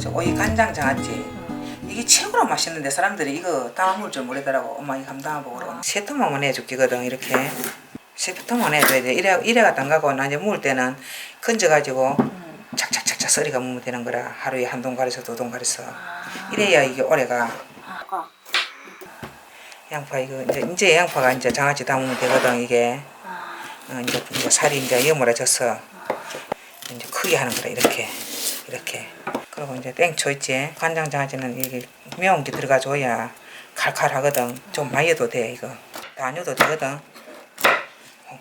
저 오이 간장 장아찌. 이게 최고로 맛있는데 사람들이 이거 담아먹을 줄 모르더라고. 엄마 이거 한번 담아보고 세 통만 해줄기거든 이렇게. 세 통만 해줘야 돼 이래 이래가 담가고 나 이제 먹을 때는 건져가지고 착착착착 썰이가 먹으면 되는 거라. 하루에 한 동 가려서 두 동 가려서. 이래야 이게 오래가. 양파 이거 이제 이제 양파가 이제 장아찌 담으면 되거든 이게. 어, 이제, 이제 살이 이제 여물어져서 이제 크게 하는 거라. 이렇게 이렇게 그리고 이제 땡초 있지. 간장 장아찌는 이게 매운 게 들어가줘야 칼칼하거든. 좀 해도 돼 이거. 다 넣어도 되거든.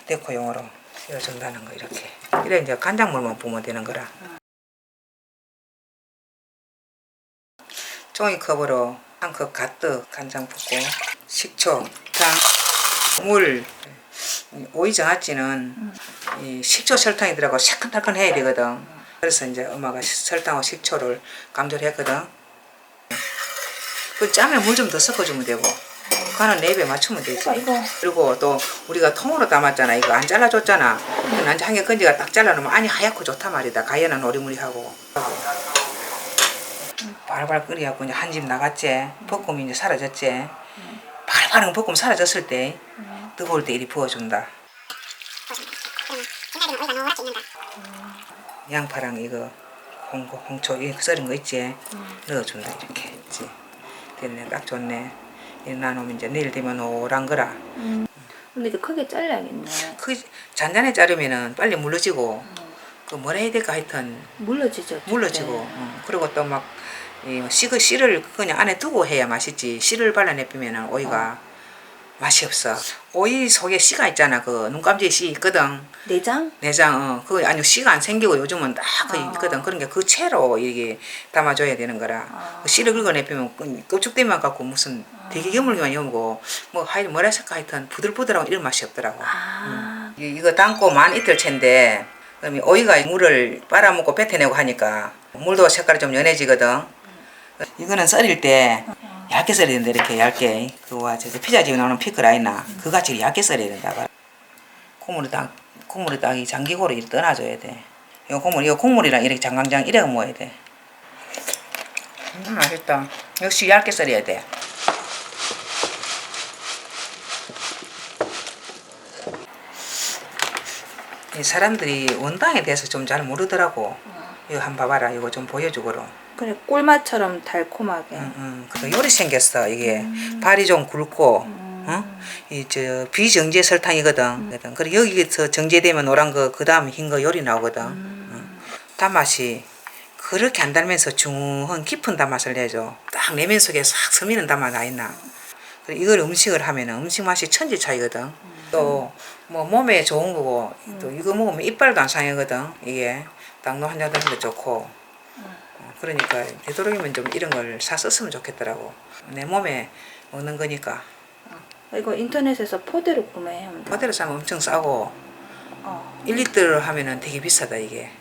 데코용으로 씌워준다는 거 이렇게. 이래 이제 간장물만 부으면 되는 거라. 종이컵으로 한 컵 가득 간장 붓고 식초, 당, 물, 오이 장아찌는 이 식초 설탕이 들어가고 새끈달끈 해야 되거든. 그래서 이제 엄마가 설탕하고 식초를 강조를 했거든. 그 짬에 물 좀 더 섞어주면 되고. 간은 네배 맞추면 되지. 아, 이거. 그리고 또 우리가 통으로 담았잖아. 이거 안 잘라줬잖아. 난 한개 건지가 딱 잘라놓으면 안이 하얗고 좋단 말이다. 가연한 오리무리하고. 발발 끓여갖고 이제 한 집 나갔지. 볶음이 이제 사라졌지. 발발한 볶음 사라졌을 때 뜨거울 때 이리 부어준다. 양파랑 이거 홍고 홍초 이 썰은 거 있지. 넣어준다 이렇게. 있지. 됐네 딱 좋네. 이 나누면 이제 내일 되면 오란 거라. 근데 이거 크게 잘라야겠네. 그 잔잔해 자르면은 빨리 물러지고 그 뭐라 해야 될까 하여튼 물러지죠. 물러지고 네. 어. 그리고 또 막 씨그 씨를 그냥 안에 두고 해야 맛있지 씨를 발라내비면은 오이가 맛이 없어. 오이 속에 씨가 있잖아. 그 눈감지에 씨 있거든. 내장? 내장 어. 그거 아니 씨가 안 생기고 요즘은 딱그 아. 있거든. 그런 게그 채로 이게 담아줘야 되는 거라. 아. 그 씨를 긁어내비면 그 껍죽대만 갖고 무슨 되게 여물기만 여물고 뭐 하여튼 뭐라 했을까? 하여튼 부들부들하고 이런 맛이 없더라고. 아, 이- 이거 담고 만 이틀 채인데 그럼 오이가 물을 빨아먹고 뱉어내고 하니까 물도 색깔이 좀 연해지거든. 이거는 썰일 때 얇게 썰어야 된다 이렇게 얇게 그와 저 피자집에 나오는 피클 아이나 그같이 얇게 썰어야 된다. 콩물이 딱 콩물이 딱이 장기고로 이렇게 떠나줘야 돼. 이거 콩물 이거 콩물이랑 이렇게 장강장 이래가 모아야 돼. 음, 맛있다. 역시 얇게 썰어야 돼. 이 사람들이 원당에 대해서 좀 잘 모르더라고. 이거 한번 봐봐라. 이거 좀 보여주거로. 그래 꿀맛처럼 달콤하게. 응, 응. 그 요리 생겼어. 이게 발이 좀 굵고, 어? 이저 비정제 설탕이거든. 거든. 그리고 여기서 정제되면 노란 거, 그 다음 흰 거 요리 나오거든. 응. 단맛이 그렇게 안 달면서 중한 깊은 단맛을 내줘. 딱 내면 속에 싹 스미는 단맛 나 있나. 그리고 이걸 음식을 하면 음식 맛이 천지 차이거든. 또 뭐 몸에 좋은 거고 또 이거 먹으면 이빨도 안 상하거든. 이게 당뇨 환자들한테 좋고. 어, 그러니까 되도록이면 좀 이런 걸사 썼으면 좋겠더라고. 내 몸에 먹는 거니까. 이거 인터넷에서 포대로 구매하면 돼. 호텔에 사면 엄청 싸고 어. 1리터 하면은 되게 비싸다 이게.